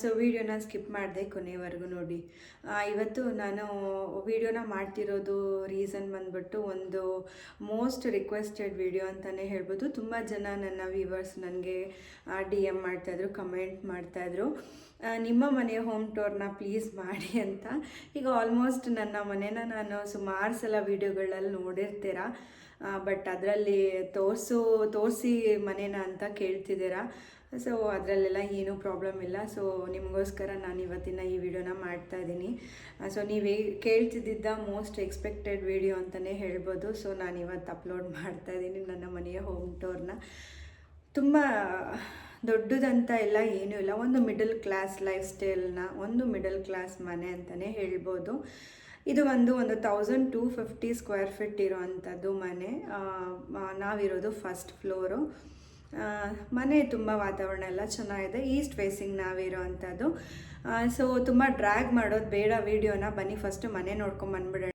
So ವಿಡಿಯೋನ skip ಮಾಡಿದೆ ಕೊನೆವರೆಗೂ ನೋಡಿ. ಇವತ್ತು ನಾನು ವೀಡಿಯೋನ ಮಾಡ್ತಿರೋದು ರೀಸನ್ ಬಂದ್ಬಿಟ್ಟು ಒಂದು ಮೋಸ್ಟ್ ರಿಕ್ವೆಸ್ಟೆಡ್ ವಿಡಿಯೋ ಅಂತಲೇ ಹೇಳ್ಬೋದು. ತುಂಬ ಜನ ನನ್ನ ವ್ಯೂವರ್ಸ್ ನನಗೆ ಡಿ ಎಂ ಮಾಡ್ತಾಯಿದ್ರು ಕಮೆಂಟ್ ಮಾಡ್ತಾಯಿದ್ರು. ನಿಮ್ಮ ಮನೆಯ ಹೋಮ್ ಟೋರ್ನ ಪ್ಲೀಸ್ ಮಾಡಿ ಅಂತ. ಈಗ ಆಲ್ಮೋಸ್ಟ್ ನನ್ನ ಮನೇನ ನಾನು ಸುಮಾರು ಸಲ ವೀಡಿಯೋಗಳಲ್ಲಿ ನೋಡಿರ್ತೀರ? ಬಟ್ ಅದರಲ್ಲಿ ತೋರಿಸು, ತೋರಿಸಿ ಮನೇನ ಅಂತ ಕೇಳ್ತಿದ್ದೀರಾ? ಸೊ ಅದರಲ್ಲೆಲ್ಲ ಏನೂ ಪ್ರಾಬ್ಲಮ್ ಇಲ್ಲ. ಸೊ ನಿಮಗೋಸ್ಕರ ನಾನು ಇವತ್ತಿನ ಈ ವಿಡಿಯೋನ ಮಾಡ್ತಾ ಇದ್ದೀನಿ ಸೊ ನೀವು ಕೇಳ್ತಿದ್ದಿದ್ದ ಮೋಸ್ಟ್ ಎಕ್ಸ್ಪೆಕ್ಟೆಡ್ ವಿಡಿಯೋ ಅಂತಲೇ ಹೇಳ್ಬೋದು. ಸೊ ನಾನು ಇವತ್ತು ಅಪ್ಲೋಡ್ ಮಾಡ್ತಾ ಇದ್ದೀನಿ ನನ್ನ ಮನೆಯ ಹೋಮ್ ಟೂರ್ನ ತುಂಬ ದೊಡ್ಡದಂತ ಎಲ್ಲ ಏನೂ ಇಲ್ಲ. ಒಂದು ಮಿಡಲ್ ಕ್ಲಾಸ್ ಲೈಫ್ ಸ್ಟೈಲ್ನ ಒಂದು ಮಿಡಲ್ ಕ್ಲಾಸ್ ಮನೆ ಅಂತಲೇ ಹೇಳ್ಬೋದು. ಇದು ಒಂದು ಒಂದು thousand two fifty square feet ಇರೋವಂಥದ್ದು ಮನೆ. ನಾವಿರೋದು ಫಸ್ಟ್ ಫ್ಲೋರು ಮನೆ ತುಂಬ ವಾತಾವರಣ ಎಲ್ಲ ಚೆನ್ನಾಗಿದೆ. ಈಸ್ಟ್ ಫೇಸಿಂಗ್ ನಾವಿರೋ ಅಂಥದ್ದು. ಸೊ ತುಂಬ ಡ್ರ್ಯಾಗ್ ಮಾಡೋದು ಬೇಡ. ವೀಡಿಯೋನ ಬನ್ನಿ. ಫಸ್ಟು ಮನೆ ನೋಡ್ಕೊಂಡು ಬಂದ್ಬಿಡೋಣ.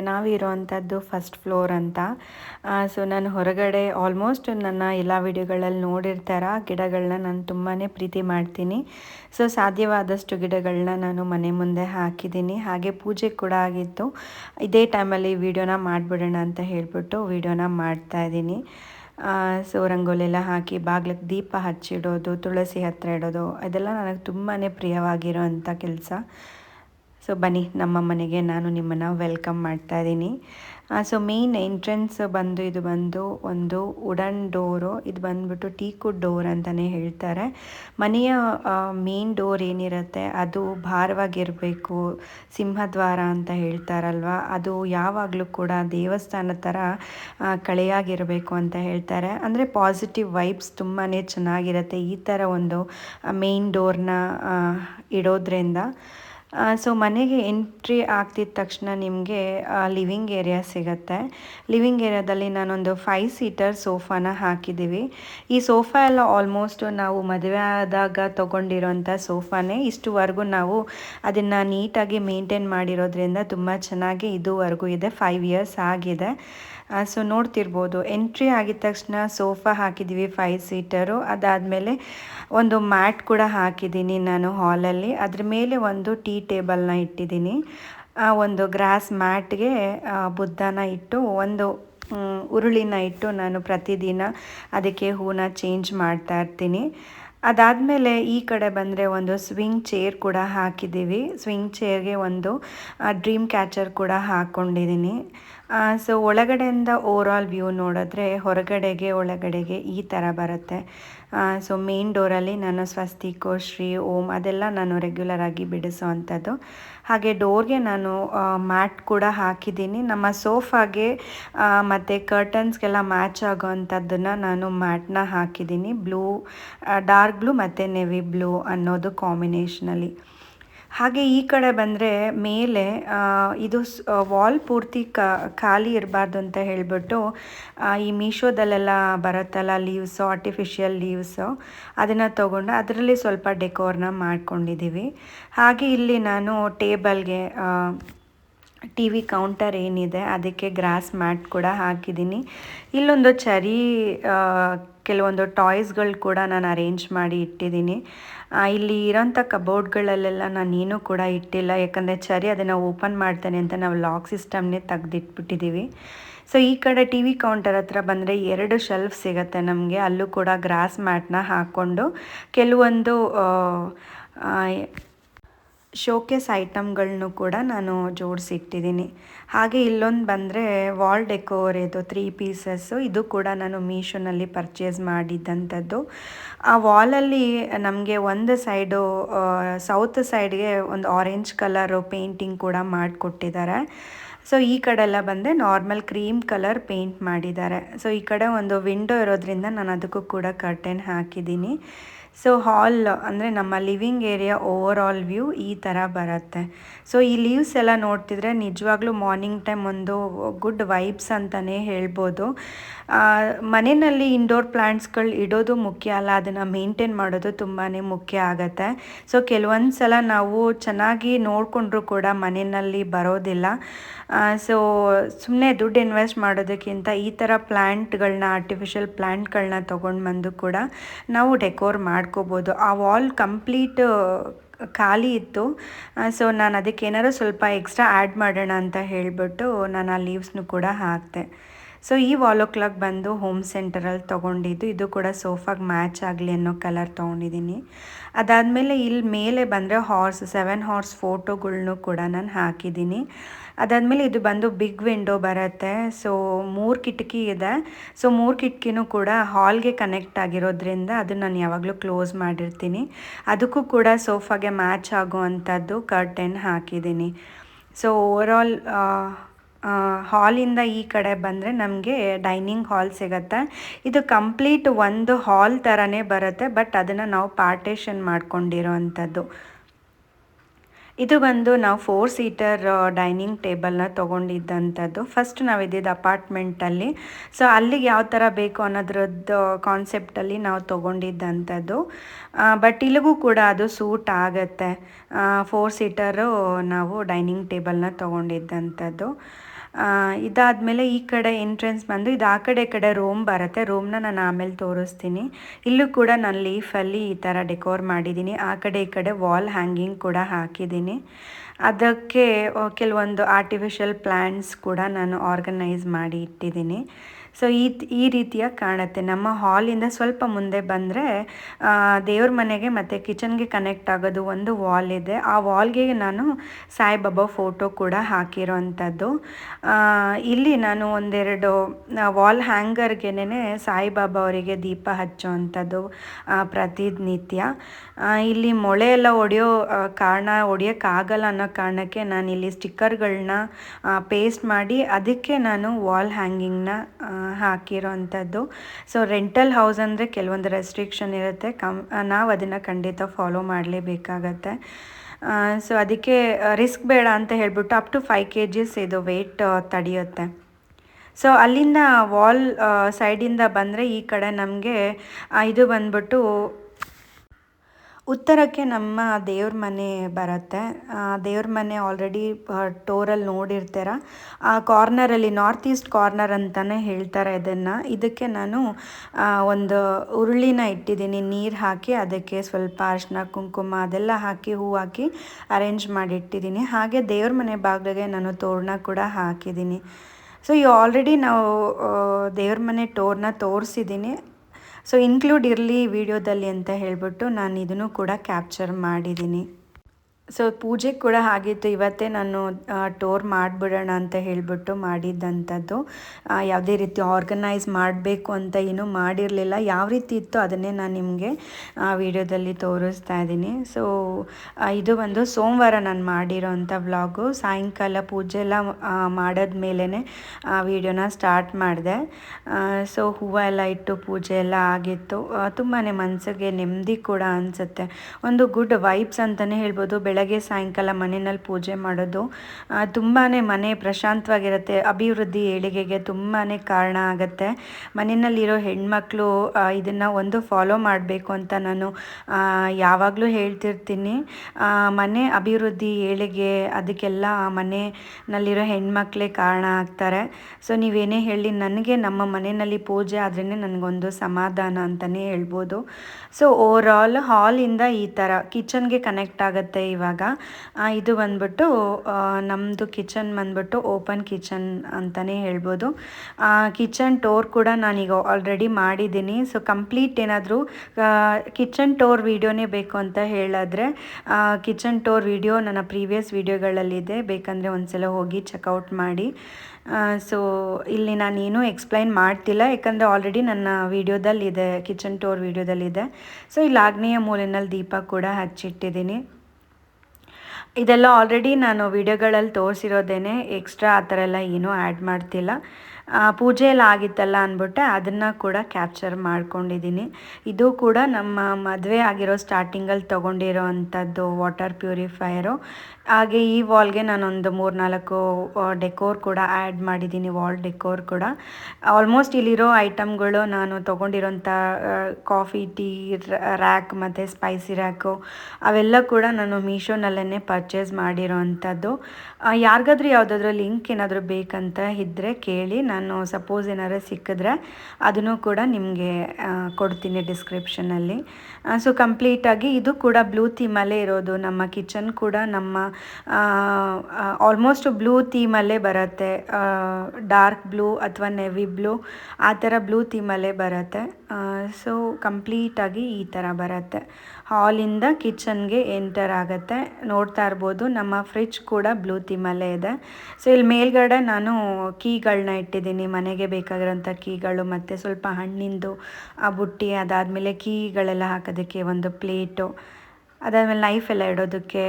ನಾವಿರುವಂಥದ್ದು ನಾವಿರೋವಂಥದ್ದು ಫಸ್ಟ್ ಫ್ಲೋರ್ ಅಂತ. ಸೊ ನಾನು ಹೊರಗಡೆ ಆಲ್ಮೋಸ್ಟ್ ನನ್ನ ಎಲ್ಲ ವಿಡಿಯೋಗಳಲ್ಲಿ ನೋಡಿರ್ತಾರ ಗಿಡಗಳನ್ನ ನಾನು ತುಂಬಾ ಪ್ರೀತಿ ಮಾಡ್ತೀನಿ. ಸೊ ಸಾಧ್ಯವಾದಷ್ಟು ಗಿಡಗಳನ್ನ ನಾನು ಮನೆ ಮುಂದೆ ಹಾಕಿದ್ದೀನಿ. ಹಾಗೆ ಪೂಜೆ ಕೂಡ ಆಗಿತ್ತು. ಇದೇ ಟೈಮಲ್ಲಿ ವಿಡಿಯೋನ ಮಾಡಿಬಿಡೋಣ ಅಂತ ಹೇಳ್ಬಿಟ್ಟು ವಿಡಿಯೋನ ಮಾಡ್ತಾ ಇದ್ದೀನಿ. ಸೊ ರಂಗೋಲಿ ಎಲ್ಲ ಹಾಕಿ ಬಾಗ್ಲಕ್ಕೆ ದೀಪ ಹಚ್ಚಿಡೋದು, ತುಳಸಿ ಹತ್ತಿರ ಇಡೋದು, ಅದೆಲ್ಲ ನನಗೆ ತುಂಬಾ ಪ್ರಿಯವಾಗಿರೋ ಅಂಥ ಕೆಲಸ. ಸೊ ಬನ್ನಿ, ನಮ್ಮ ಮನೆಗೆ ನಾನು ನಿಮ್ಮನ್ನು ವೆಲ್ಕಮ್ ಮಾಡ್ತಾ ಇದ್ದೀನಿ. ಸೊ ಮೇನ್ ಎಂಟ್ರೆನ್ಸ್ ಬಂದು, ಇದು ಬಂದು ಒಂದು ವುಡನ್ ಡೋರು ಇದು ಬಂದುಬಿಟ್ಟು ಟೀಕುಡ್ ಡೋರ್ ಅಂತಲೇ ಹೇಳ್ತಾರೆ. ಮನೆಯ ಮೇನ್ ಡೋರ್ ಏನಿರುತ್ತೆ, ಅದು ಭಾರವಾಗಿರಬೇಕು, ಸಿಂಹದ್ವಾರ ಅಂತ ಹೇಳ್ತಾರಲ್ವ? ಅದು ಯಾವಾಗಲೂ ಕೂಡ ದೇವಸ್ಥಾನ ಥರ ಕಳೆಯಾಗಿರಬೇಕು ಅಂತ ಹೇಳ್ತಾರೆ. ಅಂದರೆ ಪಾಸಿಟಿವ್ ವೈಬ್ಸ್ ತುಂಬಾ ಚೆನ್ನಾಗಿರುತ್ತೆ ಈ ಥರ ಒಂದು ಮೇನ್ ಡೋರ್ನ ಇಡೋದ್ರಿಂದ. ಸೊ ಮನೆಗೆ ಎಂಟ್ರಿ ಆಗ್ತಿದ್ದ ತಕ್ಷಣ ನಿಮಗೆ ಲಿವಿಂಗ್ ಏರಿಯಾ ಸಿಗುತ್ತೆ. ಲಿವಿಂಗ್ ಏರಿಯಾದಲ್ಲಿ ನಾನೊಂದು ಫೈವ್ ಸೀಟರ್ ಸೋಫಾನ ಹಾಕಿದ್ದೀವಿ ಈ ಸೋಫಾ ಎಲ್ಲ ಆಲ್ಮೋಸ್ಟ್ ನಾವು ಮದುವೆ ಆದಾಗ ತೊಗೊಂಡಿರೋಂಥ ಸೋಫಾನೇ ಇಷ್ಟುವರೆಗೂ ನಾವು ಅದನ್ನು ನೀಟಾಗಿ ಮೇಂಟೈನ್ ಮಾಡಿರೋದ್ರಿಂದ ತುಂಬ ಚೆನ್ನಾಗಿ ಇದುವರೆಗೂ ಇದೆ ಫೈವ್ ಇಯರ್ಸ್ ಆಗಿದೆ. ಸೊ ನೋಡ್ತಿರ್ಬೋದು. ಎಂಟ್ರಿ ಆಗಿದ ತಕ್ಷಣ ಸೋಫಾ ಹಾಕಿದ್ದೀವಿ ಫೈವ್ ಸೀಟರು ಅದಾದಮೇಲೆ ಒಂದು ಮ್ಯಾಟ್ ಕೂಡ ಹಾಕಿದ್ದೀನಿ ನಾನು ಹಾಲಲ್ಲಿ ಅದ್ರ ಮೇಲೆ ಒಂದು ಟೀ ಟೇಬಲ್ನ ಇಟ್ಟಿದ್ದೀನಿ. ಆ, ಒಂದು ಗ್ರಾಸ್ ಮ್ಯಾಟ್ಗೆ ಬುದ್ಧನ ಇಟ್ಟು, ಒಂದು ಉರುಳಿನ ಇಟ್ಟು ನಾನು ಪ್ರತಿದಿನ ಅದಕ್ಕೆ ಹೂನ ಚೇಂಜ್ ಮಾಡ್ತಾ ಇರ್ತೀನಿ. ಅದಾದಮೇಲೆ ಈ ಕಡೆ ಬಂದರೆ ಒಂದು ಸ್ವಿಂಗ್ ಚೇರ್ ಕೂಡ ಹಾಕಿದ್ದೀವಿ. ಸ್ವಿಂಗ್ ಚೇರ್ಗೆ ಒಂದು ಡ್ರೀಮ್ ಕ್ಯಾಚರ್ ಕೂಡ ಹಾಕ್ಕೊಂಡಿದ್ದೀನಿ ಸೊ ಒಳಗಡೆಯಿಂದ ಓವರಾಲ್ ವ್ಯೂ ನೋಡಿದ್ರೆ ಹೊರಗಡೆಗೆ, ಒಳಗಡೆಗೆ ಈ ಥರ ಬರುತ್ತೆ. ಸೊ ಮೇನ್ ಡೋರಲ್ಲಿ ನಾನು ಸ್ವಸ್ತಿಕೋ, ಶ್ರೀ, ಓಂ ಅದೆಲ್ಲ ನಾನು ರೆಗ್ಯುಲರ್ ಆಗಿ ಬಿಡಿಸೋ ಅಂಥದ್ದು ಹಾಗೆ ಡೋರ್ಗೆ ನಾನು ಮ್ಯಾಟ್ ಕೂಡ ಹಾಕಿದ್ದೀನಿ. ನಮ್ಮ ಸೋಫಾಗೆ ಮತ್ತು ಕರ್ಟನ್ಸ್ಗೆಲ್ಲ ಮ್ಯಾಚ್ ಆಗೋ ಅಂಥದ್ದನ್ನು ನಾನು ಮ್ಯಾಟ್ನ ಹಾಕಿದ್ದೀನಿ. ಬ್ಲೂ ಡಾರ್ಕ್ ಬ್ಲೂ ಮತ್ತು ನೆವಿ ಬ್ಲೂ ಅನ್ನೋದು ಕಾಂಬಿನೇಷನಲ್ಲಿ ಹಾಗೆ ಈ ಕಡೆ ಬಂದರೆ ಮೇಲೆ ಇದು ವಾಲ್ ಪೂರ್ತಿ ಖಾಲಿ ಇರಬಾರ್ದು ಅಂತ ಹೇಳಿಬಿಟ್ಟು ಈ ಮೀಶೋದಲ್ಲೆಲ್ಲ ಬರುತ್ತಲ್ಲ ಲೀವ್ಸು ಆರ್ಟಿಫಿಷಿಯಲ್ ಲೀವ್ಸು ಅದನ್ನು ತೊಗೊಂಡು ಅದರಲ್ಲಿ ಸ್ವಲ್ಪ ಡೆಕೋರ್ನ ಮಾಡ್ಕೊಂಡಿದ್ದೀವಿ. ಹಾಗೆ ಇಲ್ಲಿ ನಾನು ಟೇಬಲ್ಗೆ ಟಿ ವಿ ಕೌಂಟರ್ ಏನಿದೆ, ಅದಕ್ಕೆ ಗ್ರಾಸ್ ಮ್ಯಾಟ್ ಕೂಡ ಹಾಕಿದ್ದೀನಿ. ಇಲ್ಲೊಂದು ಚರಿ ಕೆಲವೊಂದು ಟಾಯ್ಸ್ಗಳು ಕೂಡ ನಾನು ಅರೇಂಜ್ ಮಾಡಿ ಇಟ್ಟಿದ್ದೀನಿ. ಇಲ್ಲಿ ಇರೋಂಥ ಕಬೋರ್ಡ್ಗಳಲ್ಲೆಲ್ಲ ನಾನು ಏನೂ ಕೂಡ ಇಟ್ಟಿಲ್ಲ. ಯಾಕಂದರೆ ಚರಿ ಅದನ್ನು ಓಪನ್ ಮಾಡ್ತೇನೆ ಅಂತ ನಾವು ಲಾಕ್ ಸಿಸ್ಟಮ್ನೇ ತೆಗೆದಿಟ್ಬಿಟ್ಟಿದ್ದೀವಿ. ಸೊ, ಈ ಕಡೆ ಟಿ ವಿ ಕೌಂಟರ್ ಹತ್ರ ಬಂದರೆ ಎರಡು ಶೆಲ್ಫ್ ಸಿಗುತ್ತೆ ನಮಗೆ. ಅಲ್ಲೂ ಕೂಡ ಗ್ರಾಸ್ ಮ್ಯಾಟ್ನ ಹಾಕ್ಕೊಂಡು, ಕೆಲವೊಂದು ಶೋಕೇಸ್ ಐಟಮ್ಗಳನ್ನೂ ಕೂಡ ನಾನು ಜೋಡಿಸಿಟ್ಟಿದ್ದೀನಿ. ಹಾಗೆ ಇಲ್ಲೊಂದು ಬಂದರೆ ವಾಲ್ ಡೆಕೋರ್ ಇದು ತ್ರೀ ಪೀಸಸ್ಸು ಇದು ಕೂಡ ನಾನು ಮೀಶೋನಲ್ಲಿ ಪರ್ಚೇಸ್ ಮಾಡಿದ್ದಂಥದ್ದು ಆ ವಾಲಲ್ಲಿ ನಮಗೆ ಒಂದು ಸೈಡು ಸೌತ್ ಸೈಡ್ಗೆ ಒಂದು ಆರೆಂಜ್ ಕಲರು ಪೇಂಟಿಂಗ್ ಕೂಡ ಮಾಡಿಕೊಟ್ಟಿದ್ದಾರೆ. ಸೊ ಈ ಕಡೆ ಎಲ್ಲ ಬಂದರೆ ನಾರ್ಮಲ್ ಕ್ರೀಮ್ ಕಲರ್ ಪೇಂಟ್ ಮಾಡಿದ್ದಾರೆ. ಸೊ ಈ ಕಡೆ ಒಂದು ವಿಂಡೋ ಇರೋದ್ರಿಂದ ನಾನು ಅದಕ್ಕೂ ಕೂಡ ಕರ್ಟನ್ ಹಾಕಿದ್ದೀನಿ. ಸೊ ಹಾಲ್ ಅಂದರೆ ನಮ್ಮ living area overall view ಈ ಥರ ಬರುತ್ತೆ. ಸೊ ಈ ಲೀವ್ಸ್ ಎಲ್ಲ ನೋಡ್ತಿದ್ರೆ ನಿಜವಾಗ್ಲೂ ಮಾರ್ನಿಂಗ್ ಟೈಮ್ ಒಂದು ಗುಡ್ ವೈಬ್ಸ್ ಅಂತಲೇ ಹೇಳ್ಬೋದು. ಮನೆಯಲ್ಲಿ ಇಂಡೋರ್ ಪ್ಲ್ಯಾಂಟ್ಸ್ಗಳು ಇಡೋದು ಮುಖ್ಯ ಅಲ್ಲ, ಅದನ್ನು ಮೇಂಟೈನ್ ಮಾಡೋದು ತುಂಬಾ ಮುಖ್ಯ ಆಗುತ್ತೆ. ಸೊ ಕೆಲವೊಂದು ಸಲ ನಾವು ಚೆನ್ನಾಗಿ ನೋಡಿಕೊಂಡ್ರೂ ಕೂಡ ಮನೆಯಲ್ಲಿ ಬರೋದಿಲ್ಲ. ಸೊ ಸುಮ್ಮನೆ ದುಡ್ಡು ಇನ್ವೆಸ್ಟ್ ಮಾಡೋದಕ್ಕಿಂತ ಈ ಥರ ಪ್ಲ್ಯಾಂಟ್ಗಳನ್ನ ಆರ್ಟಿಫಿಷಿಯಲ್ ಪ್ಲ್ಯಾಂಟ್ಗಳನ್ನ ತೊಗೊಂಡು ಬಂದು ಕೂಡ ನಾವು ಡೆಕೋರ್ ಮಾಡ್ಕೋಬೋದು. ಆ ವಾಲ್ ಕಂಪ್ಲೀಟ್ ಖಾಲಿ ಇತ್ತು. ಸೊ ನಾನು ಅದಕ್ಕೆ ಏನಾರು ಸ್ವಲ್ಪ ಎಕ್ಸ್ಟ್ರಾ ಆ್ಯಡ್ ಮಾಡೋಣ ಅಂತ ಹೇಳಿಬಿಟ್ಟು ನಾನು ಆ ಲೀವ್ಸ್ನು ಕೂಡ ಹಾಕಿದೆ. ಸೊ ಈ ವಾಲ್ ಕ್ಲಾಕ್ ಬಂದು ಹೋಮ್ ಸೆಂಟರಲ್ಲಿ ತೊಗೊಂಡಿದ್ದು, ಇದು ಕೂಡ ಸೋಫಾಗೆ ಮ್ಯಾಚ್ ಆಗಲಿ ಅನ್ನೋ ಕಲರ್ ತೊಗೊಂಡಿದ್ದೀನಿ ಅದಾದಮೇಲೆ ಇಲ್ಲಿ ಮೇಲೆ ಬಂದರೆ ಹಾರ್ಸ್ ಸೆವೆನ್ ಹಾರ್ಸ್ ಫೋಟೋಗಳ್ನು ಕೂಡ ನಾನು ಹಾಕಿದ್ದೀನಿ ಅದಾದಮೇಲೆ ಇದು ಬಂದು ಬಿಗ್ ವಿಂಡೋ ಬರುತ್ತೆ. ಸೊ ಮೂರು ಕಿಟಕಿ ಇದೆ. ಸೊ ಮೂರು ಕಿಟಕಿನೂ ಕೂಡ ಹಾಲ್ಗೆ ಕನೆಕ್ಟ್ ಆಗಿರೋದ್ರಿಂದ ಅದು ನಾನು ಯಾವಾಗಲೂ ಕ್ಲೋಸ್ ಮಾಡಿರ್ತೀನಿ. ಅದಕ್ಕೂ ಕೂಡ ಸೋಫಾಗೆ ಮ್ಯಾಚ್ ಆಗುವಂಥದ್ದು ಕರ್ಟೆನ್ ಹಾಕಿದ್ದೀನಿ ಸೊ ಓವರಾಲ್ ಹಾಲಿಂದ ಈ ಕಡೆ ಬಂದರೆ ನಮಗೆ ಡೈನಿಂಗ್ ಹಾಲ್ ಸಿಗತ್ತೆ. ಇದು ಕಂಪ್ಲೀಟ್ ಒಂದು ಹಾಲ್ ಥರನೇ ಬರುತ್ತೆ ಬಟ್ ಅದನ್ನು ನಾವು ಪಾರ್ಟೇಷನ್ ಮಾಡ್ಕೊಂಡಿರೋ ಅಂಥದ್ದು ಇದು ಬಂದು ನಾವು ಫೋರ್ ಸೀಟರ್ ಡೈನಿಂಗ್ ಟೇಬಲ್ನ ತೊಗೊಂಡಿದ್ದಂಥದ್ದು. ಫಸ್ಟ್ ನಾವು ಇದ್ದಿದ್ದು ಅಪಾರ್ಟ್ಮೆಂಟಲ್ಲಿ ಸೊ ಅಲ್ಲಿಗೆ ಯಾವ ಥರ ಬೇಕು ಅನ್ನೋದ್ರದ್ದು ಕಾನ್ಸೆಪ್ಟಲ್ಲಿ ನಾವು ತೊಗೊಂಡಿದ್ದಂಥದ್ದು. ಬಟ್ ಇಲ್ಲಿಗೂ ಕೂಡ ಅದು ಸೂಟ್ ಆಗುತ್ತೆ. ಫೋರ್ ಸೀಟರು ನಾವು ಡೈನಿಂಗ್ ಟೇಬಲ್ನ ತೊಗೊಂಡಿದ್ದಂಥದ್ದು. ಇದಾದಮೇಲೆ ಈ ಕಡೆ ಎಂಟ್ರೆನ್ಸ್ ಬಂದು ಇದು ಆ ಕಡೆ ಕಡೆ ರೂಮ್ ಬರುತ್ತೆ. ರೂಮ್ನ ನಾನು ಆಮೇಲೆ ತೋರಿಸ್ತೀನಿ. ಇಲ್ಲೂ ಕೂಡ ನಾನು ಲೀಫಲ್ಲಿ ಈ ಥರ ಡೆಕೋರ್ ಮಾಡಿದ್ದೀನಿ. ಆ ಕಡೆ ಈ ಕಡೆ ವಾಲ್ ಹ್ಯಾಂಗಿಂಗ್ ಕೂಡ ಹಾಕಿದ್ದೀನಿ. ಅದಕ್ಕೆ ಕೆಲವೊಂದು ಆರ್ಟಿಫಿಷಿಯಲ್ ಪ್ಲ್ಯಾಂಟ್ಸ್ ಕೂಡ ನಾನು ಆರ್ಗನೈಸ್ ಮಾಡಿ ಇಟ್ಟಿದ್ದೀನಿ. ಸೊ ಈ ಈ ರೀತಿಯ ಕಾಣುತ್ತೆ. ನಮ್ಮ ಹಾಲಿಂದ ಸ್ವಲ್ಪ ಮುಂದೆ ಬಂದರೆ ದೇವ್ರ ಮನೆಗೆ ಮತ್ತು ಕಿಚನ್ಗೆ ಕನೆಕ್ಟ್ ಆಗೋದು ಒಂದು ವಾಲ್ ಇದೆ. ಆ ವಾಲ್ಗೆ ನಾನು ಸಾಯಿಬಾಬಾ ಫೋಟೋ ಕೂಡ ಹಾಕಿರೋ ಅಂಥದ್ದು ಇಲ್ಲಿ ನಾನು ಒಂದೆರಡು ವಾಲ್ ಹ್ಯಾಂಗರ್ಗೆನೆ ಸಾಯಿಬಾಬಾ ಅವರಿಗೆ ದೀಪ ಹಚ್ಚೋ ಅಂಥದ್ದು ಪ್ರತಿನಿತ್ಯ. ಇಲ್ಲಿ ಮೊಳೆ ಎಲ್ಲ ಹೊಡೆಯೋ ಆ, ಕಾರಣ ಹೊಡೆಯೋಕ್ಕಾಗಲ್ಲ ಅನ್ನೋ ಕಾರಣಕ್ಕೆ ನಾನು ಇಲ್ಲಿ ಸ್ಟಿಕ್ಕರ್ಗಳನ್ನ ಪೇಸ್ಟ್ ಮಾಡಿ ಅದಕ್ಕೆ ನಾನು ವಾಲ್ ಹ್ಯಾಂಗಿಂಗ್ನ ಹಾಕಿರೋ ಅಂಥದ್ದು ಸೊ ರೆಂಟಲ್ ಹೌಸ್ ಅಂದರೆ ಕೆಲವೊಂದು ರೆಸ್ಟ್ರಿಕ್ಷನ್ ಇರುತ್ತೆ. ಕಮ್ ನಾವು ಅದನ್ನು ಖಂಡಿತ ಫಾಲೋ ಮಾಡಲೇಬೇಕಾಗತ್ತೆ. ಸೊ ಅದಕ್ಕೆ ರಿಸ್ಕ್ ಬೇಡ ಅಂತ ಹೇಳ್ಬಿಟ್ಟು up to five K Gs ಇದು ವೆಯ್ಟ್ ತಡೆಯುತ್ತೆ. ಸೊ ಅಲ್ಲಿಂದ ವಾಲ್ ಸೈಡಿಂದ ಬಂದರೆ ಈ ಕಡೆ ನಮಗೆ ಇದು ಬಂದ್ಬಿಟ್ಟು ಉತ್ತರಕ್ಕೆ ನಮ್ಮ ದೇವ್ರ ಮನೆ ಬರುತ್ತೆ. ದೇವ್ರ ಮನೆ ಆಲ್ರೆಡಿ ಟೋರಲ್ಲಿ ನೋಡಿರ್ತೀರ? ಆ ಕಾರ್ನರಲ್ಲಿ ನಾರ್ತ್ ಈಸ್ಟ್ ಕಾರ್ನರ್ ಅಂತಲೇ ಹೇಳ್ತಾರೆ ಇದನ್ನು. ಇದಕ್ಕೆ ನಾನು ಒಂದು ಉರುಳಿನ ಇಟ್ಟಿದ್ದೀನಿ. ನೀರು ಹಾಕಿ ಅದಕ್ಕೆ ಸ್ವಲ್ಪ ಅರಿಶಿನ, ಕುಂಕುಮ ಅದೆಲ್ಲ ಹಾಕಿ, ಹೂ ಹಾಕಿ ಅರೇಂಜ್ ಮಾಡಿ ಇಟ್ಟಿದ್ದೀನಿ ಹಾಗೆ ದೇವ್ರ ಮನೆ ಬಾಗಿಲಿಗೆ ನಾನು ತೋರಣ ಕೂಡ ಹಾಕಿದ್ದೀನಿ. ಸೊ ಈ ಆಲ್ರೆಡಿ ನಾವು ದೇವ್ರ ಮನೆ ಟೋರ್ನ ತೋರಿಸಿದ್ದೀನಿ. ಸೊ ಇನ್ಕ್ಲೂಡ್ ಇರಲಿ ವಿಡಿಯೋದಲ್ಲಿ ಅಂತ ಹೇಳಿಬಿಟ್ಟು ನಾನು ಇದನ್ನು ಕೂಡ ಕ್ಯಾಪ್ಚರ್ ಮಾಡಿದ್ದೀನಿ. ಸೊ ಪೂಜೆ ಕೂಡ ಆಗಿತ್ತು. ಇವತ್ತೇ ನಾನು ಟೋರ್ ಮಾಡಿಬಿಡೋಣ ಅಂತ ಹೇಳಿಬಿಟ್ಟು ಮಾಡಿದ್ದಂಥದ್ದು ಯಾವುದೇ ರೀತಿ ಆರ್ಗನೈಸ್ ಮಾಡಬೇಕು ಅಂತ ಏನೂ ಮಾಡಿರಲಿಲ್ಲ. ಯಾವ ರೀತಿ ಇತ್ತು ಅದನ್ನೇ ನಾನು ನಿಮಗೆ, ಆ, ವಿಡಿಯೋದಲ್ಲಿ ತೋರಿಸ್ತಾ ಇದ್ದೀನಿ. ಸೊ ಇದು ಒಂದು ಸೋಮವಾರ ನಾನು ಮಾಡಿರೋಂಥ ವ್ಲಾಗು ಸಾಯಂಕಾಲ ಪೂಜೆ ಎಲ್ಲ, ಆ ವಿಡಿಯೋನ ಸ್ಟಾರ್ಟ್ ಮಾಡಿದೆ. ಸೊ ಹೂವು ಎಲ್ಲ ಇಟ್ಟು ಪೂಜೆ ಎಲ್ಲ ಆಗಿತ್ತು. ತುಂಬಾ ಮನಸ್ಸಿಗೆ ನೆಮ್ಮದಿ ಕೂಡ ಅನಿಸುತ್ತೆ. ಒಂದು ಗುಡ್ ವೈಬ್ಸ್ ಅಂತಲೇ ಹೇಳ್ಬೋದು. ಬೆಳಗ್ಗೆ ಸಾಯಂಕಾಲ ಮನೆಯಲ್ಲಿ ಪೂಜೆ ಮಾಡೋದು ತುಂಬಾ ಮನೆ ಪ್ರಶಾಂತವಾಗಿರುತ್ತೆ. ಅಭಿವೃದ್ಧಿ ಏಳಿಗೆಗೆ ತುಂಬಾ ಕಾರಣ ಆಗುತ್ತೆ. ಮನೆಯಲ್ಲಿರೋ ಹೆಣ್ಮಕ್ಳು ಇದನ್ನು ಒಂದು ಫಾಲೋ ಮಾಡಬೇಕು ಅಂತ ನಾನು ಯಾವಾಗಲೂ ಹೇಳ್ತಿರ್ತೀನಿ. ಮನೆ ಅಭಿವೃದ್ಧಿ ಏಳಿಗೆ ಅದಕ್ಕೆಲ್ಲ ಮನೆಯಲ್ಲಿರೋ ಹೆಣ್ಮಕ್ಳೇ ಕಾರಣ ಆಗ್ತಾರೆ. ಸೊ, ನೀವೇನೇ ಹೇಳಿ ನನಗೆ ನಮ್ಮ ಮನೆಯಲ್ಲಿ ಪೂಜೆ ಆದ್ರೇ ನನಗೊಂದು ಸಮಾಧಾನ ಅಂತಲೇ ಹೇಳ್ಬೋದು. ಸೊ ಓವರ್ ಆಲ್ ಹಾಲಿಂದ ಈ ಥರ ಕಿಚನ್ಗೆ ಕನೆಕ್ಟ್ ಆಗುತ್ತೆ ಇವಾಗ. ಇದು ಬಂದ್ಬಿಟ್ಟು ನಮ್ಮದು ಕಿಚನ್ ಬಂದ್ಬಿಟ್ಟು ಓಪನ್ ಕಿಚನ್ ಅಂತಲೇ ಹೇಳ್ಬೋದು. ಕಿಚನ್ ಟೋರ್ ಕೂಡ ನಾನೀಗ ಆಲ್ರೆಡಿ ಮಾಡಿದ್ದೀನಿ. ಸೊ ಕಂಪ್ಲೀಟ್ ಏನಾದರೂ ಕಿಚನ್ ಟೋರ್ ವೀಡಿಯೋನೇ ಬೇಕು ಅಂತ ಹೇಳಿದ್ರೆ ಕಿಚನ್ ಟೋರ್ ವಿಡಿಯೋ ನನ್ನ ಪ್ರೀವಿಯಸ್ ವೀಡಿಯೋಗಳಲ್ಲಿದೆ. ಬೇಕಂದರೆ ಒಂದ್ಸಲ ಹೋಗಿ ಚೆಕ್ಔಟ್ ಮಾಡಿ. ಸೊ ಇಲ್ಲಿ ನಾನೇನು ಎಕ್ಸ್ಪ್ಲೈನ್ ಮಾಡ್ತಿಲ್ಲ. ಯಾಕಂದರೆ ಆಲ್ರೆಡಿ ನನ್ನ ವೀಡಿಯೋದಲ್ಲಿದೆ, ಕಿಚನ್ ಟೋರ್ ವೀಡಿಯೋದಲ್ಲಿದೆ. ಸೊ ಇಲ್ಲಿ ಆಗ್ನೇಯ ಮೂಲೆಯಲ್ಲಿ ದೀಪ ಕೂಡ ಹಚ್ಚಿಟ್ಟಿದ್ದೀನಿ. ಇದೆಲ್ಲ ಆಲ್ರೆಡಿ ನಾನು ವಿಡಿಯೋಗಳಲ್ಲಿ ತೋರಿಸಿರೋದೇನೆ ಎಕ್ಸ್ಟ್ರಾ ಆ ಥರ ಎಲ್ಲ ಏನೂ ಆ್ಯಡ್ ಮಾಡ್ತಿಲ್ಲ. ಪೂಜೆ ಎಲ್ಲ ಆಗಿತ್ತಲ್ಲ ಅಂದ್ಬಿಟ್ಟೆ, ಅದನ್ನು ಕೂಡ ಕ್ಯಾಪ್ಚರ್ ಮಾಡ್ಕೊಂಡಿದ್ದೀನಿ. ಇದು ಕೂಡ ನಮ್ಮ ಮದುವೆ ಆಗಿರೋ ಸ್ಟಾರ್ಟಿಂಗಲ್ಲಿ ತೊಗೊಂಡಿರೋ ಅಂಥದ್ದು ವಾಟರ್ ಪ್ಯೂರಿಫೈಯರು ಹಾಗೆ ಈ ವಾಲ್ಗೆ ನಾನೊಂದು ಮೂರು ನಾಲ್ಕು ಡೆಕೋರ್ ಕೂಡ ಆ್ಯಡ್ ಮಾಡಿದ್ದೀನಿ ವಾಲ್ ಡೆಕೋರ್ ಕೂಡ. ಆಲ್ಮೋಸ್ಟ್ ಇಲ್ಲಿರೋ ಐಟಮ್ಗಳು ನಾನು ತೊಗೊಂಡಿರೋಂಥ ಕಾಫಿ ಟೀ ರ್ಯಾಕ್ ಮತ್ತು ಸ್ಪೈಸಿ ರ್ಯಾಕು ಅವೆಲ್ಲ ಕೂಡ ನಾನು ಮೀಶೋನಲ್ಲೇ ಪರ್ಚೇಸ್ ಮಾಡಿರೋ ಅಂಥದ್ದು. ಯಾರಿಗಾದ್ರೂ ಯಾವುದಾದ್ರೂ ಲಿಂಕ್ ಏನಾದರೂ ಬೇಕಂತ ಇದ್ದರೆ ಕೇಳಿ ನಾನು ಸಪೋಸ್ ಏನಾದ್ರು ಸಿಕ್ಕಿದ್ರೆ ಅದನ್ನು ಕೂಡ ನಿಮಗೆ ಕೊಡ್ತೀನಿ ಡಿಸ್ಕ್ರಿಪ್ಷನಲ್ಲಿ ಸೊ ಕಂಪ್ಲೀಟಾಗಿ ಇದು ಕೂಡ ಬ್ಲೂ ಥೀಮಲ್ಲೇ ಇರೋದು. ನಮ್ಮ ಕಿಚನ್ ಕೂಡ ನಮ್ಮ ಆಲ್ಮೋಸ್ಟ್ ಬ್ಲೂ ಥೀಮಲ್ಲೇ ಬರುತ್ತೆ. ಡಾರ್ಕ್ ಬ್ಲೂ ಅಥವಾ ನೆವಿ ಬ್ಲೂ ಆ ಥರ ಬ್ಲೂ ಥೀಮಲ್ಲೇ ಬರುತ್ತೆ. ಸೊ ಕಂಪ್ಲೀಟಾಗಿ ಈ ಥರ ಬರುತ್ತೆ. ಹಾಲಿಂದ ಕಿಚನ್ಗೆ ಎಂಟರ್ ಆಗುತ್ತೆ. ನೋಡ್ತಾ ಇರ್ಬೋದು, ನಮ್ಮ ಫ್ರಿಜ್ ಕೂಡ ಬ್ಲೂ ಥೀಮಲ್ಲೇ ಇದೆ. ಸೊ ಇಲ್ಲಿ ಮೇಲ್ಗಡೆ ನಾನು ಕೀಗಳನ್ನ ಇಟ್ಟಿದ್ದೀನಿ. ಮನೆಗೆ ಬೇಕಾಗಿರೋಂಥ ಕೀಗಳು ಮತ್ತು ಸ್ವಲ್ಪ ಹಣ್ಣಿಂದು ಆ ಬುಟ್ಟಿ, ಅದಾದಮೇಲೆ ಕೀಗಳೆಲ್ಲ ಹಾಕೋದಕ್ಕೆ ಒಂದು ಪ್ಲೇಟು ಅದಾದಮೇಲೆ ನೈಫೆಲ್ಲ ಇಡೋದಕ್ಕೆ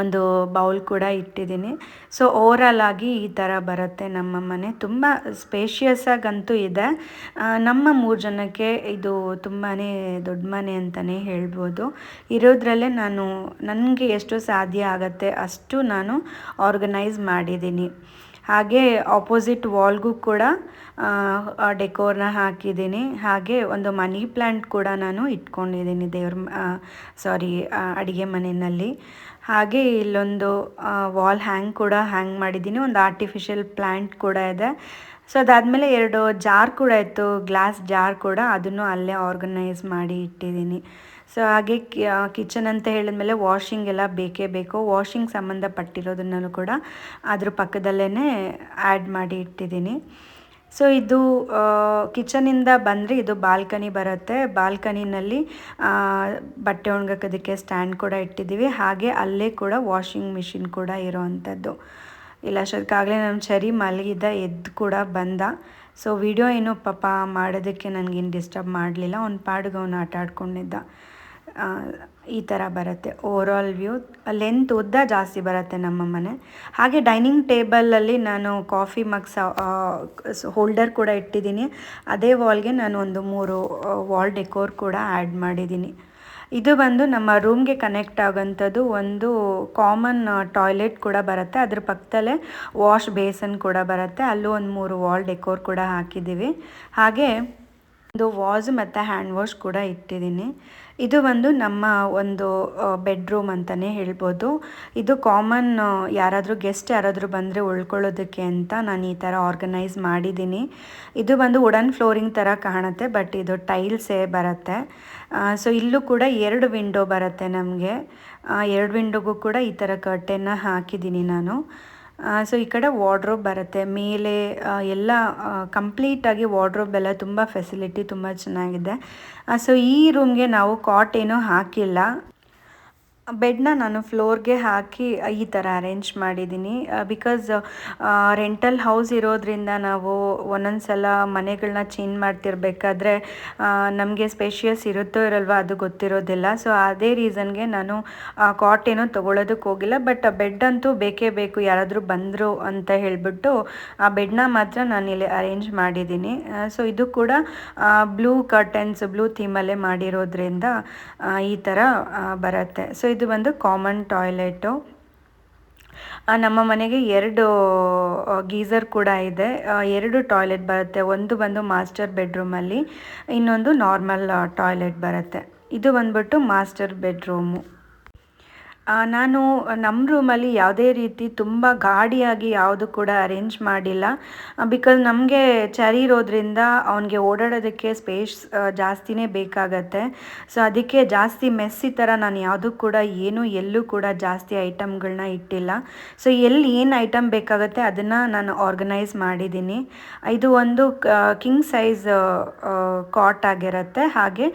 ಒಂದು ಬೌಲ್ ಕೂಡ ಇಟ್ಟಿದ್ದೀನಿ. ಸೊ ಓವರಾಲ್ ಆಗಿ ಈ ಥರ ಬರುತ್ತೆ ನಮ್ಮ ಮನೆ. ತುಂಬ ಸ್ಪೇಷಿಯಸ್ ಆಗಂತೂ ಇದೆ. ನಮ್ಮ ಮೂರು ಜನಕ್ಕೆ ಇದು ತುಂಬಾ ದೊಡ್ಡ ಮನೆ ಅಂತಲೇ ಹೇಳ್ಬೋದು. ಇರೋದ್ರಲ್ಲೇ ನಾನು, ನನಗೆ ಎಷ್ಟು ಸಾಧ್ಯ ಆಗುತ್ತೆ ಅಷ್ಟು ನಾನು ಆರ್ಗನೈಸ್ ಮಾಡಿದ್ದೀನಿ. ಹಾಗೆ ಆಪೋಸಿಟ್ ವಾಲ್ಗೂ ಕೂಡ ಡೆಕೋರ್ನ ಹಾಕಿದ್ದೀನಿ. ಹಾಗೆ ಒಂದು ಮನಿ ಪ್ಲ್ಯಾಂಟ್ ಕೂಡ ನಾನು ಇಟ್ಕೊಂಡಿದ್ದೀನಿ ದೇವ್ರ ಸಾರಿ ಅಡುಗೆ ಮನೆಯಲ್ಲಿ. ಹಾಗೆ ಇಲ್ಲೊಂದು ವಾಲ್ ಹ್ಯಾಂಗ್ ಕೂಡ ಹ್ಯಾಂಗ್ ಮಾಡಿದ್ದೀನಿ. ಒಂದು ಆರ್ಟಿಫಿಷಿಯಲ್ ಪ್ಲ್ಯಾಂಟ್ ಕೂಡ ಇದೆ. ಸೊ ಅದಾದಮೇಲೆ ಎರಡು ಜಾರ್ ಕೂಡ ಇತ್ತು. ಗ್ಲಾಸ್ ಜಾರ್ ಕೂಡ ಅದನ್ನು ಅಲ್ಲೇ ಆರ್ಗನೈಸ್ ಮಾಡಿ ಇಟ್ಟಿದ್ದೀನಿ. ಸೊ ಹಾಗೆ ಕಿಚನ್ ಅಂತ ಹೇಳಿದ ಮೇಲೆ ವಾಷಿಂಗ್ ಎಲ್ಲ ಬೇಕೇ ಬೇಕು. ವಾಷಿಂಗ್ ಸಂಬಂಧಪಟ್ಟಿರೋದನ್ನು ಕೂಡ ಅದ್ರ ಪಕ್ಕದಲ್ಲೇ ಆ್ಯಡ್ ಮಾಡಿ ಇಟ್ಟಿದ್ದೀನಿ. ಸೊ ಇದು ಕಿಚನಿಂದ ಬಂದರೆ ಇದು ಬಾಲ್ಕನಿ ಬರುತ್ತೆ. ಬಾಲ್ಕನಿನಲ್ಲಿ ಬಟ್ಟೆ ಒಣಗಾಕೋದಕ್ಕೆ ಸ್ಟ್ಯಾಂಡ್ ಕೂಡ ಇಟ್ಟಿದ್ದೀವಿ. ಹಾಗೆ ಅಲ್ಲೇ ಕೂಡ ವಾಷಿಂಗ್ ಮಿಷಿನ್ ಕೂಡ ಇರೋವಂಥದ್ದು. ಇಲ್ಲ ಅಷ್ಟೊತ್ತಾಗಲೇ ನಮ್ಮ ಚರಿ ಮಲಗಿದ್ದ ಎದ್ದು ಕೂಡ ಬಂದ. ಸೊ ವಿಡಿಯೋ ಏನು ಪಾಪ ಮಾಡೋದಕ್ಕೆ ನನಗೇನು ಡಿಸ್ಟರ್ಬ್ ಮಾಡಲಿಲ್ಲ. ಅವ್ನ ಪಾಡಿಗೆ ಅವನು ಆಟ ಆಡ್ಕೊಂಡಿದ್ದ. ಈ ಥರ ಬರುತ್ತೆ. ಓವರಾಲ್ ವ್ಯೂ ಲೆಂತ್ ಉದ್ದ ಜಾಸ್ತಿ ಬರುತ್ತೆ ನಮ್ಮ ಮನೆ. ಹಾಗೆ ಡೈನಿಂಗ್ ಟೇಬಲಲ್ಲಿ ನಾನು ಕಾಫಿ ಮಗ್ಸ್ ಹೋಲ್ಡರ್ ಕೂಡ ಇಟ್ಟಿದ್ದೀನಿ. ಅದೇ ವಾಲ್ಗೆ ನಾನು ಒಂದು ಮೂರು ವಾಲ್ ಡೆಕೋರ್ ಕೂಡ ಆ್ಯಡ್ ಮಾಡಿದ್ದೀನಿ. ಇದು ಬಂದು ನಮ್ಮ ರೂಮ್ಗೆ ಕನೆಕ್ಟ್ ಆಗೋಂಥದ್ದು ಒಂದು ಕಾಮನ್ ಟಾಯ್ಲೆಟ್ ಕೂಡ ಬರುತ್ತೆ. ಅದ್ರ ಪಕ್ಕದಲ್ಲೇ ವಾಶ್ ಬೇಸನ್ ಕೂಡ ಬರುತ್ತೆ. ಅಲ್ಲೂ ಒಂದು ಮೂರು ವಾಲ್ ಡೆಕೋರ್ ಕೂಡ ಹಾಕಿದ್ದೀವಿ. ಹಾಗೆ ಒಂದು ವಾಸ್ ಮತ್ತು ಹ್ಯಾಂಡ್ ವಾಶ್ ಕೂಡ ಇಟ್ಟಿದ್ದೀನಿ. ಇದು ಒಂದು ನಮ್ಮ ಒಂದು ಬೆಡ್ರೂಮ್ ಅಂತಲೇ ಹೇಳ್ಬೋದು. ಇದು ಕಾಮನ್ ಯಾರಾದರೂ ಗೆಸ್ಟ್ ಯಾರಾದರೂ ಬಂದರೆ ಉಳ್ಕೊಳ್ಳೋದಕ್ಕೆ ಅಂತ ನಾನು ಈ ಥರ ಆರ್ಗನೈಸ್ ಮಾಡಿದ್ದೀನಿ. ಇದು ಬಂದು ವುಡನ್ ಫ್ಲೋರಿಂಗ್ ಥರ ಕಾಣುತ್ತೆ ಬಟ್ ಇದು ಟೈಲ್ಸೇ ಬರುತ್ತೆ. ಸೊ ಇಲ್ಲೂ ಕೂಡ ಎರಡು ವಿಂಡೋ ಬರುತ್ತೆ ನಮಗೆ. ಎರಡು ವಿಂಡೋಗೂ ಕೂಡ ಈ ಥರ ಕರ್ಟೆನ್ನ ಹಾಕಿದ್ದೀನಿ ನಾನು. ಸೊ ಈ ಕಡೆ ವಾರ್ಡ್ರೋಬ್ ಬರುತ್ತೆ. ಮೇಲೆ ಎಲ್ಲ ಕಂಪ್ಲೀಟಾಗಿ ವಾರ್ಡ್ರೋಬ್ ಎಲ್ಲ ತುಂಬ ಫೆಸಿಲಿಟಿ ತುಂಬ ಚೆನ್ನಾಗಿದೆ. ಸೊ ಈ ರೂಮ್ಗೆ ನಾವು ಕಾಟ್ ಏನೂ ಹಾಕಿಲ್ಲ. ಬೆಡ್ನ ನಾನು ಫ್ಲೋರ್ಗೆ ಹಾಕಿ ಈ ಥರ ಅರೇಂಜ್ ಮಾಡಿದ್ದೀನಿ. ಬಿಕಾಸ್ ರೆಂಟಲ್ ಹೌಸ್ ಇರೋದ್ರಿಂದ ನಾವು ಒಂದೊಂದು ಸಲ ಮನೆಗಳನ್ನ ಚೇಂಜ್ ಮಾಡ್ತಿರ್ಬೇಕಾದ್ರೆ ನಮಗೆ ಸ್ಪೇಷಿಯಸ್ ಇರುತ್ತೋ ಇರಲ್ವ ಅದು ಗೊತ್ತಿರೋದಿಲ್ಲ. ಸೊ ಅದೇ ರೀಸನ್ಗೆ ನಾನು ಕಾಟ್ ಏನೋ ತೊಗೊಳೋದಕ್ಕೆ ಹೋಗಿಲ್ಲ. ಬಟ್ ಬೆಡ್ ಅಂತೂ ಬೇಕೇ ಬೇಕು, ಯಾರಾದರೂ ಬಂದರು ಅಂತ ಹೇಳಿಬಿಟ್ಟು, ಆ ಬೆಡ್ನ ಮಾತ್ರ ನಾನು ಇಲ್ಲಿ ಅರೇಂಜ್ ಮಾಡಿದ್ದೀನಿ. ಸೊ ಇದು ಕೂಡ ಬ್ಲೂ ಕರ್ಟನ್ಸ್ ಬ್ಲೂ ಥೀಮಲ್ಲೇ ಮಾಡಿರೋದ್ರಿಂದ ಈ ಥರ ಬರುತ್ತೆ. ಸೊ ಇದು ಬಂದು ಕಾಮನ್ ಟಾಯ್ಲೆಟು ನಮ್ಮ ಮನೆಗೆ ಎರಡು ಗೀಸರ್ ಕೂಡ ಇದೆ. ಎರಡು ಟಾಯ್ಲೆಟ್ ಬರುತ್ತೆ. ಒಂದು ಬಂದು ಮಾಸ್ಟರ್ ಬೆಡ್ರೂಮಲ್ಲಿ ಇನ್ನೊಂದು ನಾರ್ಮಲ್ ಟಾಯ್ಲೆಟ್ ಬರುತ್ತೆ. ಇದು ಬಂದ್ಬಿಟ್ಟು ಮಾಸ್ಟರ್ ಬೆಡ್ರೂಮು ನಾನು ನಮ್ಮ ರೂಮಲ್ಲಿ ಯಾವುದೇ ರೀತಿ ತುಂಬ ಗಾಡಿಯಾಗಿ ಯಾವುದು ಕೂಡ ಅರೇಂಜ್ ಮಾಡಿಲ್ಲ. ಬಿಕಾಸ್ ನಮಗೆ ಚರಿ ಇರೋದ್ರಿಂದ ಅವನಿಗೆ ಓಡಾಡೋದಕ್ಕೆ ಸ್ಪೇಸ್ ಜಾಸ್ತಿನೇ ಬೇಕಾಗತ್ತೆ. ಸೊ ಅದಕ್ಕೆ ಜಾಸ್ತಿ ಮೆಸ್ಸಿ ಥರ ನಾನು ಯಾವುದೂ ಕೂಡ ಏನು ಎಲ್ಲೂ ಕೂಡ ಜಾಸ್ತಿ ಐಟಮ್ಗಳನ್ನ ಇಟ್ಟಿಲ್ಲ. ಸೊ ಎಲ್ಲಿ ಏನು ಐಟಮ್ ಬೇಕಾಗುತ್ತೆ ಅದನ್ನು ನಾನು ಆರ್ಗನೈಸ್ ಮಾಡಿದ್ದೀನಿ. ಇದು ಒಂದು ಕಿಂಗ್ ಸೈಜ್ ಕಾಟ್ ಆಗಿರುತ್ತೆ. ಹಾಗೆ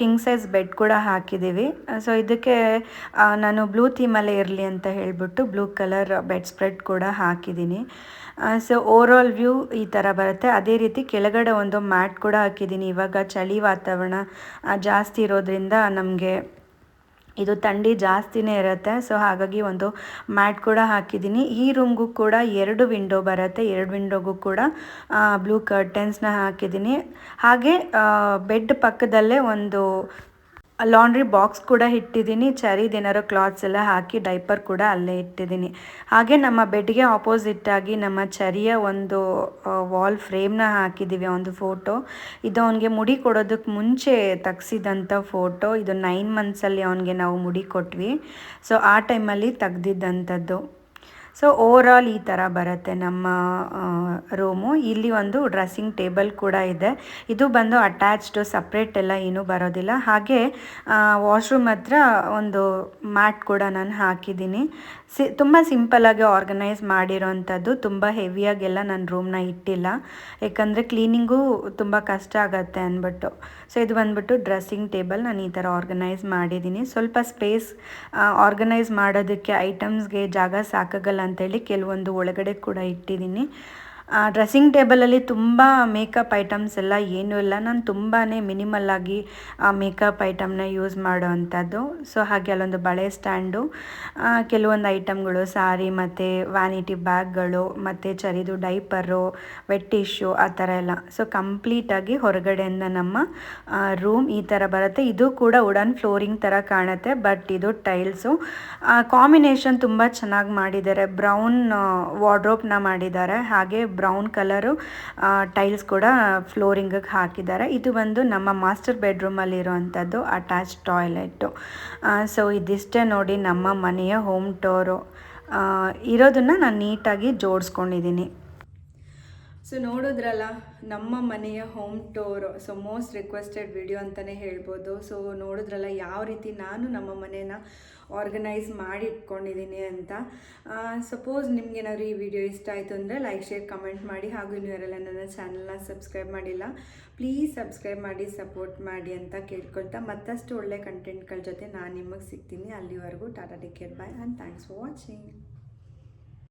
ಕಿಂಗ್ ಸೈಜ್ ಬೆಡ್ ಕೂಡ ಹಾಕಿದ್ದೀವಿ. ಸೊ ಇದಕ್ಕೆ ಆ, ನಾನು ಬ್ಲೂ ಥೀಮಲ್ಲೇ ಇರಲಿ ಅಂತ ಹೇಳಿಬಿಟ್ಟು ಬ್ಲೂ ಕಲರ್ ಬೆಡ್ ಸ್ಪ್ರೆಡ್ ಕೂಡ ಹಾಕಿದ್ದೀನಿ. ಸೊ ಓವರಾಲ್ ವ್ಯೂ ಈ ಥರ ಬರುತ್ತೆ. ಅದೇ ರೀತಿ ಕೆಳಗಡೆ ಒಂದು ಮ್ಯಾಟ್ ಕೂಡ ಹಾಕಿದ್ದೀನಿ. ಇವಾಗ ಚಳಿ ವಾತಾವರಣ ಜಾಸ್ತಿ ಇರೋದ್ರಿಂದ ನಮಗೆ ಇದು ಥಂಡಿ ಜಾಸ್ತಿನೇ ಇರುತ್ತೆ. ಸೊ ಹಾಗಾಗಿ ಒಂದು ಮ್ಯಾಟ್ ಕೂಡ ಹಾಕಿದ್ದೀನಿ. ಈ ರೂಮ್ಗೂ ಕೂಡ ಎರಡು ವಿಂಡೋ ಬರುತ್ತೆ. ಎರಡು ವಿಂಡೋಗೂ ಕೂಡ ಬ್ಲೂ ಕರ್ಟನ್ಸ್ನ ಹಾಕಿದ್ದೀನಿ. ಹಾಗೆ ಬೆಡ್ ಪಕ್ಕದಲ್ಲೇ ಒಂದು ಲಾಂಡ್ರಿ ಬಾಕ್ಸ್ ಕೂಡ ಇಟ್ಟಿದ್ದೀನಿ. ಚರಿದೇನಾರು ಕ್ಲಾತ್ಸ್ ಎಲ್ಲ ಹಾಕಿ ಡೈಪರ್ ಕೂಡ ಅಲ್ಲೇ ಇಟ್ಟಿದ್ದೀನಿ. ಹಾಗೆ ನಮ್ಮ ಬೆಡ್ಗೆ ಆಪೋಸಿಟ್ ಆಗಿ ನಮ್ಮ ಚರಿಯ ಒಂದು ವಾಲ್ ಫ್ರೇಮ್ನ ಹಾಕಿದ್ದೀವಿ ಒಂದು ಫೋಟೋ ಇದು ಅವನಿಗೆ ಮುಡಿ ಕೊಡೋದಕ್ಕೆ ಮುಂಚೆ ತೆಗ್ಸಿದಂಥ ಫೋಟೋ ಇದು ನೈನ್ ಮಂತ್ಸಲ್ಲಿ ಅವನಿಗೆ ನಾವು ಮುಡಿ ಕೊಟ್ವಿ. ಸೊ ಆ ಟೈಮಲ್ಲಿ ತೆಗ್ದಿದ್ದಂಥದ್ದು ಸೊ ಓವರಾಲ್ ಈ ಥರ ಬರುತ್ತೆ ನಮ್ಮ ರೂಮು ಇಲ್ಲಿ ಒಂದು ಡ್ರೆಸ್ಸಿಂಗ್ ಟೇಬಲ್ ಕೂಡ ಇದೆ. ಇದು ಬಂದು ಅಟ್ಯಾಚ್ಡು ಸಪ್ರೇಟ್ ಎಲ್ಲ ಏನೂ ಬರೋದಿಲ್ಲ. ಹಾಗೆ ವಾಶ್ರೂಮ್ ಹತ್ರ ಒಂದು ಮ್ಯಾಟ್ ಕೂಡ ನಾನು ಹಾಕಿದ್ದೀನಿ. ಸಿ, ತುಂಬ ಸಿಂಪಲ್ಲಾಗಿ ಆರ್ಗನೈಸ್ ಮಾಡಿರೋವಂಥದ್ದು ತುಂಬ ಹೆವಿಯಾಗೆಲ್ಲ ನಾನು ರೂಮ್ನ ಇಟ್ಟಿಲ್ಲ. ಯಾಕಂದರೆ ಕ್ಲೀನಿಂಗು ತುಂಬ ಕಷ್ಟ ಆಗತ್ತೆ ಅಂದ್ಬಿಟ್ಟು ಸೊ ಇದು ಬಂದ್ಬಿಟ್ಟು ಡ್ರೆಸ್ಸಿಂಗ್ ಟೇಬಲ್ ನಾನು ಈ ಥರ ಆರ್ಗನೈಸ್ ಮಾಡಿದ್ದೀನಿ ಸ್ವಲ್ಪ ಸ್ಪೇಸ್ ಆರ್ಗನೈಸ್ ಮಾಡೋದಕ್ಕೆ ಐಟಮ್ಸ್ಗೆ ಜಾಗ ಸಾಕಾಗಲ್ಲ ಅಂತೇಳಿ ಕೆಲವೊಂದು ಒಳಗಡೆ ಕೂಡ ಇಟ್ಟಿದ್ದೀನಿ ಡ್ರೆಸ್ಸಿಂಗ್ ಟೇಬಲಲ್ಲಿ ತುಂಬ ಮೇಕಪ್ ಐಟಮ್ಸ್ ಎಲ್ಲ ಏನೂ ಇಲ್ಲ. ನಾನು ತುಂಬಾ ಮಿನಿಮಲ್ ಆಗಿ ಮೇಕಪ್ ಐಟಮ್ನ ಯೂಸ್ ಮಾಡೋ ಅಂಥದ್ದು. ಸೊ ಹಾಗೆ ಅಲ್ಲೊಂದು ಬಳೆ ಸ್ಟ್ಯಾಂಡು ಕೆಲವೊಂದು ಐಟಮ್ಗಳು ಸಾರಿ ಮತ್ತು ವ್ಯಾನಿಟಿ ಬ್ಯಾಗ್ಗಳು ಮತ್ತು ಚರಿದು ಡೈಪರು ವೆಟ್ ಟಿಶ್ಯೂ ಆ ಥರ ಎಲ್ಲ. ಸೊ ಕಂಪ್ಲೀಟಾಗಿ ಹೊರಗಡೆಯಿಂದ ನಮ್ಮ ರೂಮ್ ಈ ಥರ ಬರುತ್ತೆ. ಇದು ಕೂಡ ವುಡನ್ ಫ್ಲೋರಿಂಗ್ ಥರ ಕಾಣುತ್ತೆ, ಬಟ್ ಇದು ಟೈಲ್ಸು. ಕಾಂಬಿನೇಷನ್ ತುಂಬ ಚೆನ್ನಾಗಿ ಮಾಡಿದ್ದಾರೆ. ಬ್ರೌನ್ ವಾರ್ಡ್ರೋಬ್ನ ಮಾಡಿದ್ದಾರೆ. ಹಾಗೆ ಬ್ರೌನ್ ಕಲರು ಟೈಲ್ಸ್ ಕೂಡ ಫ್ಲೋರಿಂಗಿಗೆ ಹಾಕಿದ್ದಾರೆ. ಇದು ಬಂದು ನಮ್ಮ ಮಾಸ್ಟರ್ ಬೆಡ್ರೂಮಲ್ಲಿ ಇರುವಂಥದ್ದು ಅಟ್ಯಾಚ್ ಟಾಯ್ಲೆಟು. ಸೊ ಇದಿಷ್ಟೇ ನೋಡಿ ನಮ್ಮ ಮನೆಯ ಹೋಮ್ ಟೋರು. ಇರೋದನ್ನು ನಾನು ನೀಟಾಗಿ ಜೋಡಿಸ್ಕೊಂಡಿದ್ದೀನಿ ಸೊ ನೋಡಿದ್ರಲ್ಲ, ನಮ್ಮ ಮನೆಯ home tour. So most requested video ಅಂತಲೇ ಹೇಳ್ಬೋದು. ಸೊ ನೋಡಿದ್ರಲ್ಲ, ಯಾವ ರೀತಿ ನಾನು ನಮ್ಮ ಮನೇನ ಆರ್ಗನೈಸ್ ಮಾಡಿ ಇಟ್ಕೊಂಡಿದ್ದೀನಿ ಅಂತ. ಸಪೋಸ್ ನಿಮ್ಗೇನಾದ್ರು ಈ ವಿಡಿಯೋ ಇಷ್ಟ ಆಯಿತು ಅಂದರೆ ಲೈಕ್ ಶೇರ್ ಕಮೆಂಟ್ ಮಾಡಿ. ಹಾಗೂ ಇನ್ನೂ ಯಾರೆಲ್ಲ ನನ್ನ ಚಾನಲ್ನ ಸಬ್ಸ್ಕ್ರೈಬ್ ಮಾಡಿಲ್ಲ ಪ್ಲೀಸ್ ಸಬ್ಸ್ಕ್ರೈಬ್ ಮಾಡಿ ಸಪೋರ್ಟ್ ಮಾಡಿ ಅಂತ ಕೇಳ್ಕೊಳ್ತಾ ಮತ್ತಷ್ಟು ಒಳ್ಳೆ ಕಂಟೆಂಟ್ಗಳ ಜೊತೆ ನಾನು ನಿಮಗೆ ಸಿಗ್ತೀನಿ. ಅಲ್ಲಿವರೆಗೂ tata take care bye and thanks for watching